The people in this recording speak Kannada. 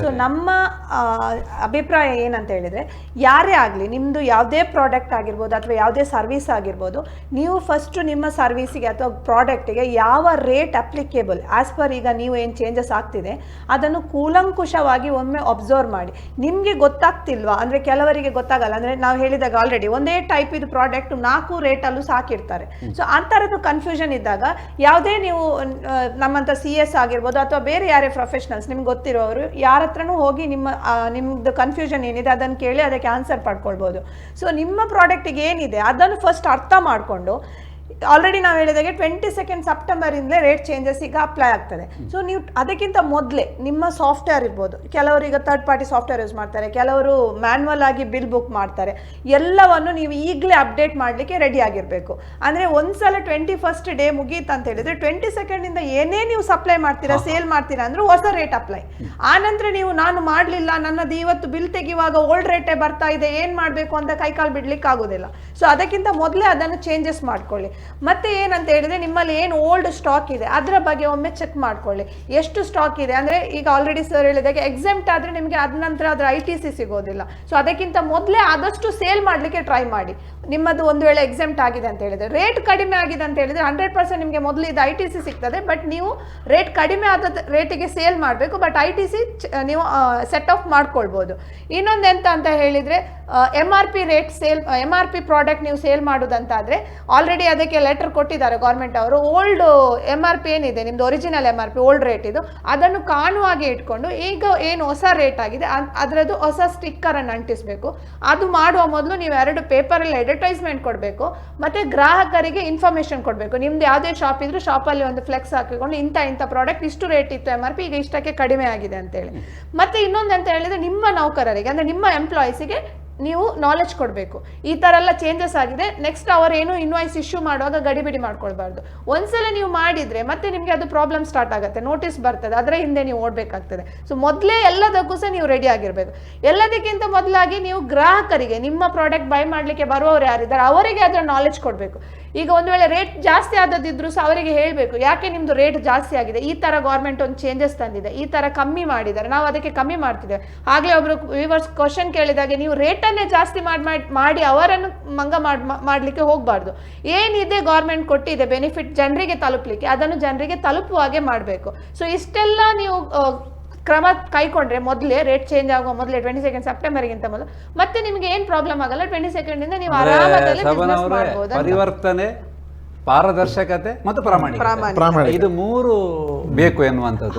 ಸೊ ನಮ್ಮ ಅಭಿಪ್ರಾಯ ಏನಂತ ಹೇಳಿದ್ರೆ ಯಾರೇ ಆಗಲಿ ನಿಮ್ಮದು ಯಾವುದೇ ಪ್ರಾಡಕ್ಟ್ ಆಗಿರ್ಬೋದು ಅಥವಾ ಯಾವುದೇ ಸರ್ವಿಸ್ ಆಗಿರ್ಬೋದು ನೀವು ಫಸ್ಟ್ ನಿಮ್ಮ ಸರ್ವಿಸಿಗೆ ಅಥವಾ ಪ್ರಾಡಕ್ಟಿಗೆ ಯಾವ ರೇಟ್ ಅಪ್ಲಿಕೇಬಲ್ ಆಸ್ ಪರ್ ಈಗ ನೀವು ಏನು ಚೇಂಜಸ್ ಆಗ್ತಿದೆ ಅದನ್ನು ಕೂಲಂಕುಷವಾಗಿ ಒಮ್ಮೆ ಅಬ್ಸರ್ವ್ ಮಾಡಿ. ನಿಮಗೆ ಗೊತ್ತಾಗ್ತಿಲ್ವಾ? ಅಂದರೆ ಕೆಲವರಿಗೆ ಗೊತ್ತಾಗಲ್ಲ. ಅಂದರೆ ನಾವು ಹೇಳಿದಾಗ ಆಲ್ರೆಡಿ ಒಂದೇ ಟೈಪ್ ಇದು ಪ್ರಾಡಕ್ಟ್ ನಾಲ್ಕು ರೇಟಲ್ಲೂ ಸಾಕಿರ್ತಾರೆ. ಸೊ ಆ ಥರದ್ದು ಕನ್ಫ್ಯೂಷನ್ ಇದ್ದಾಗ ಯಾವುದೇ ನೀವು ನಮ್ಮಂಥ ಸಿ ಎಸ್ ಆಗಿರ್ಬೋದು ಅಥವಾ ಬೇರೆ ಯಾರೇ ಪ್ರೊಫೆಷನಲ್ಸ್ ನಿಮ್ಗೆ ಗೊತ್ತಿರೋರು ಯಾರ ಹತ್ರನೂ ಹೋಗಿ ನಿಮ್ಮ ನಿಮ್ಮದು ಕನ್ಫ್ಯೂಷನ್ ಏನಿದೆ ಅದನ್ನು ಕೇಳಿ ಅದಕ್ಕೆ ಆನ್ಸರ್ ಪಡ್ಕೊಳ್ಬೋದು. ಸೊ ನಿಮ್ಮ ಪ್ರಾಡಕ್ಟಿಗೆ ಏನಿದೆ ಅದನ್ನು ಫಸ್ಟ್ ಅರ್ಥ ಮಾಡಿಕೊಂಡು ಆಲ್ರೆಡಿ ನಾವು ಹೇಳಿದಾಗೆ ಟ್ವೆಂಟಿ ಸೆಕೆಂಡ್ ಸೆಪ್ಟೆಂಬರಿಂದಲೇ ರೇಟ್ ಚೇಂಜಸ್ ಈಗ ಅಪ್ಲೈ ಆಗ್ತದೆ. ಸೊ ನೀವು ಅದಕ್ಕಿಂತ ಮೊದಲೇ ನಿಮ್ಮ ಸಾಫ್ಟ್ವೇರ್ ಇರ್ಬೋದು. ಕೆಲವರು ಈಗ ತರ್ಡ್ ಪಾರ್ಟಿ ಸಾಫ್ಟ್ವೇರ್ ಯೂಸ್ ಮಾಡ್ತಾರೆ ಕೆಲವರು ಮ್ಯಾನ್ಯಲ್ ಆಗಿ ಬಿಲ್ ಬುಕ್ ಮಾಡ್ತಾರೆ. ಎಲ್ಲವನ್ನು ನೀವು ಈಗಲೇ ಅಪ್ಡೇಟ್ ಮಾಡಲಿಕ್ಕೆ ರೆಡಿ ಆಗಿರಬೇಕು. ಅಂದರೆ ಒಂದ್ಸಲ ಟ್ವೆಂಟಿ ಫಸ್ಟ್ ಡೇ ಮುಗೀತು ಅಂತ ಹೇಳಿದರೆ ಟ್ವೆಂಟಿ ಸೆಕೆಂಡಿಂದ ಏನೇ ನೀವು ಸಪ್ಲೈ ಮಾಡ್ತೀರಾ ಸೇಲ್ ಮಾಡ್ತೀರಾ ಅಂದರೆ ಹೊಸ ರೇಟ್ ಅಪ್ಲೈ ಆನಂತರ ನೀವು ನಾನು ಮಾಡಲಿಲ್ಲ ನನ್ನದು ಇವತ್ತು ಬಿಲ್ ತೆಗೆಯುವಾಗ ಓಲ್ಡ್ ರೇಟೇ ಬರ್ತಾ ಇದೆ ಏನು ಮಾಡಬೇಕು ಅಂತ ಕೈಕಾಲು ಬಿಡ್ಲಿಕ್ಕೆ ಆಗೋದಿಲ್ಲ ಸೊ ಅದಕ್ಕಿಂತ ಮೊದಲೇ ಅದನ್ನು ಚೇಂಜಸ್ ಮಾಡ್ಕೊಳ್ಳಿ. ಮತ್ತೆ ಏನಂತ ಹೇಳಿದ್ರೆ ನಿಮ್ಮಲ್ಲಿ ಏನು ಓಲ್ಡ್ ಸ್ಟಾಕ್ ಇದೆ, ಅದರ ಬಗ್ಗೆ ಒಮ್ಮೆ ಚೆಕ್ ಮಾಡ್ಕೊಳ್ಳಿ. ಎಷ್ಟು ಸ್ಟಾಕ್ ಇದೆ ಅಂದರೆ ಈಗ ಆಲ್ರೆಡಿ ಸರ್ ಹೇಳಿದಾಗ ಎಕ್ಸೆಂಪ್ಟ್ ಆದರೆ ನಿಮಗೆ ಅದ ನಂತರ ಅದರ ಐ ಟಿ ಸಿ ಸಿಗೋದಿಲ್ಲ. ಸೊ ಅದಕ್ಕಿಂತ ಮೊದಲೇ ಆದಷ್ಟು ಸೇಲ್ ಮಾಡಲಿಕ್ಕೆ ಟ್ರೈ ಮಾಡಿ. ನಿಮ್ಮದು ಒಂದು ವೇಳೆ ಎಕ್ಸೆಂಪ್ಟ್ ಆಗಿದೆ ಅಂತ ಹೇಳಿದ್ರೆ ರೇಟ್ ಕಡಿಮೆ ಆಗಿದೆ ಅಂತ ಹೇಳಿದ್ರೆ ಹಂಡ್ರೆಡ್ ಪರ್ಸೆಂಟ್ ನಿಮಗೆ ಮೊದಲು ಇದು ಐ ಟಿ ಸಿ ಸಿಗ್ತದೆ ಬಟ್ ನೀವು ರೇಟ್ ಕಡಿಮೆ ಆದ ರೇಟಿಗೆ ಸೇಲ್ ಮಾಡಬೇಕು ಬಟ್ ಐ ಟಿ ಸಿ ನೀವು ಸೆಟ್ ಆಫ್ ಮಾಡ್ಕೊಳ್ಬೋದು. ಇನ್ನೊಂದು ಎಂತ ಅಂತ ಹೇಳಿದರೆ M R P rate sale M R P product ನೀವು ಸೇಲ್ ಮಾಡೋದಂತಾದರೆ ಆಲ್ರೆಡಿ ಅದಕ್ಕೆ ಲೆಟರ್ ಕೊಟ್ಟಿದ್ದಾರೆ ಗೌರ್ಮೆಂಟ್ ಅವರು. ಓಲ್ಡ್ ಎಂ ಆರ್ ಪಿ ಏನಿದೆ ನಿಮ್ದು original M R P old rate ಇದು. ಅದನ್ನು ಕಾಣುವಾಗೆ ಇಟ್ಕೊಂಡು ಈಗ ಏನು ಹೊಸ ರೇಟ್ ಆಗಿದೆ ಅದ್- ಅದರದ್ದು ಹೊಸ ಸ್ಟಿಕ್ಕರನ್ನು ಅಂಟಿಸಬೇಕು. ಅದು ಮಾಡುವ ಮೊದಲು ನೀವು ಎರಡು ಪೇಪರಲ್ಲಿ ಅಡ್ವರ್ಟೈಸ್ಮೆಂಟ್ ಕೊಡಬೇಕು ಮತ್ತೆ ಗ್ರಾಹಕರಿಗೆ ಇನ್ಫಾರ್ಮೇಷನ್ ಕೊಡಬೇಕು. ನಿಮ್ದು ಯಾವುದೇ ಶಾಪ್ ಇದ್ರೂ ಶಾಪಲ್ಲಿ ಒಂದು ಫ್ಲೆಕ್ಸ್ ಹಾಕಿಕೊಂಡು ಇಂಥ ಇಂಥ ಪ್ರಾಡಕ್ಟ್ ಇಷ್ಟು ರೇಟ್ ಇತ್ತು ಎಂ ಆರ್ ಪಿ ಈಗ ಇಷ್ಟಕ್ಕೆ ಕಡಿಮೆ ಆಗಿದೆ ಅಂತೇಳಿ. ಮತ್ತೆ ಇನ್ನೊಂದು ಅಂತ ಹೇಳಿದರೆ ನಿಮ್ಮ ನೌಕರರಿಗೆ ಅಂದರೆ ನಿಮ್ಮ ಎಂಪ್ಲಾಯೀಸಿಗೆ ನೀವು ನಾಲೆಜ್ ಕೊಡಬೇಕು. ಈ ಥರ ಎಲ್ಲ ಚೇಂಜಸ್ ಆಗಿದೆ. ನೆಕ್ಸ್ಟ್ ಅವರು ಏನು ಇನ್ವಾಯ್ಸ್ ಇಶ್ಯೂ ಮಾಡುವಾಗ ಗಡಿಬಿಡಿ ಮಾಡ್ಕೊಳ್ಬಾರ್ದು. ಒಂದ್ಸಲ ನೀವು ಮಾಡಿದರೆ ಮತ್ತೆ ನಿಮಗೆ ಅದು ಪ್ರಾಬ್ಲಮ್ ಸ್ಟಾರ್ಟ್ ಆಗುತ್ತೆ. ನೋಟಿಸ್ ಬರ್ತದೆ. ಅದರ ಹಿಂದೆ ನೀವು ಓಡಬೇಕಾಗ್ತದೆ. ಸೊ ಮೊದಲೇ ಎಲ್ಲದಕ್ಕೂ ಸಹ ನೀವು ರೆಡಿ ಆಗಿರಬೇಕು. ಎಲ್ಲದಕ್ಕಿಂತ ಮೊದಲಾಗಿ ನೀವು ಗ್ರಾಹಕರಿಗೆ, ನಿಮ್ಮ ಪ್ರಾಡಕ್ಟ್ ಬೈ ಮಾಡಲಿಕ್ಕೆ ಬರುವವರು ಯಾರಿದ್ದಾರೆ, ಅವರಿಗೆ ಅದರ ನಾಲೆಜ್ ಕೊಡಬೇಕು. ಈಗ ಒಂದು ವೇಳೆ ರೇಟ್ ಜಾಸ್ತಿ ಆದದಿದ್ರು ಸಹ ಅವರಿಗೆ ಹೇಳಬೇಕು, ಯಾಕೆ ನಿಮ್ಮದು ರೇಟ್ ಜಾಸ್ತಿ ಆಗಿದೆ? ಈ ಥರ ಗೌರ್ಮೆಂಟ್ ಒಂದು ಚೇಂಜಸ್ ತಂದಿದೆ. ಈ ಥರ ಕಮ್ಮಿ ಮಾಡಿದ್ದಾರೆ. ನಾವು ಅದಕ್ಕೆ ಕಮ್ಮಿ ಮಾಡ್ತಿದ್ದೇವೆ. ಆಗಲೇ ಒಬ್ಬರು ವಿವರ್ಸ್ ಕ್ವಶನ್ ಕೇಳಿದಾಗೆ, ನೀವು ರೇಟನ್ನೇ ಜಾಸ್ತಿ ಮಾಡಿ ಮಾಡಿ ಮಾಡಿ ಅವರನ್ನು ಮಂಗ ಮಾಡ್ ಮಾಡಲಿಕ್ಕೆ ಹೋಗಬಾರ್ದು. ಏನಿದೆ ಗೌರ್ಮೆಂಟ್ ಕೊಟ್ಟಿದೆ ಬೆನಿಫಿಟ್ ಜನರಿಗೆ ತಲುಪಲಿಕ್ಕೆ ಅದನ್ನು ಜನರಿಗೆ ತಲುಪುವ ಹಾಗೆ ಮಾಡಬೇಕು. ಸೊ ಇಷ್ಟೆಲ್ಲ ನೀವು ಕ್ರಮ ಕೈಕೊಂಡ್ರೆ ಮೊದಲೇ ರೇಟ್ ಚೇಂಜ್ ಆಗುವ ಮೊದಲೇ ಟ್ವೆಂಟಿ ಸೆಕೆಂಡ್ ಸೆಪ್ಟೆಂಬರ್ಗಿಂತ ಮೊದಲು ಮತ್ತೆ ನಿಮಗೆ ಏನು ಪ್ರಾಬ್ಲಮ್ ಆಗಲ್ಲ ಟ್ವೆಂಟಿ ಸೆಕೆಂಡ್ ಇಂದ ನೀವು ಆರಾಮದಲ್ಲಿ. ಪರಿವರ್ತನೆ ಪಾರದರ್ಶಕತೆ ಮತ್ತು ಪ್ರಾಮಾಣಿಕ ಇದು ಮೂರು ಬೇಕು ಎನ್ನುವಂಥದ್ದು.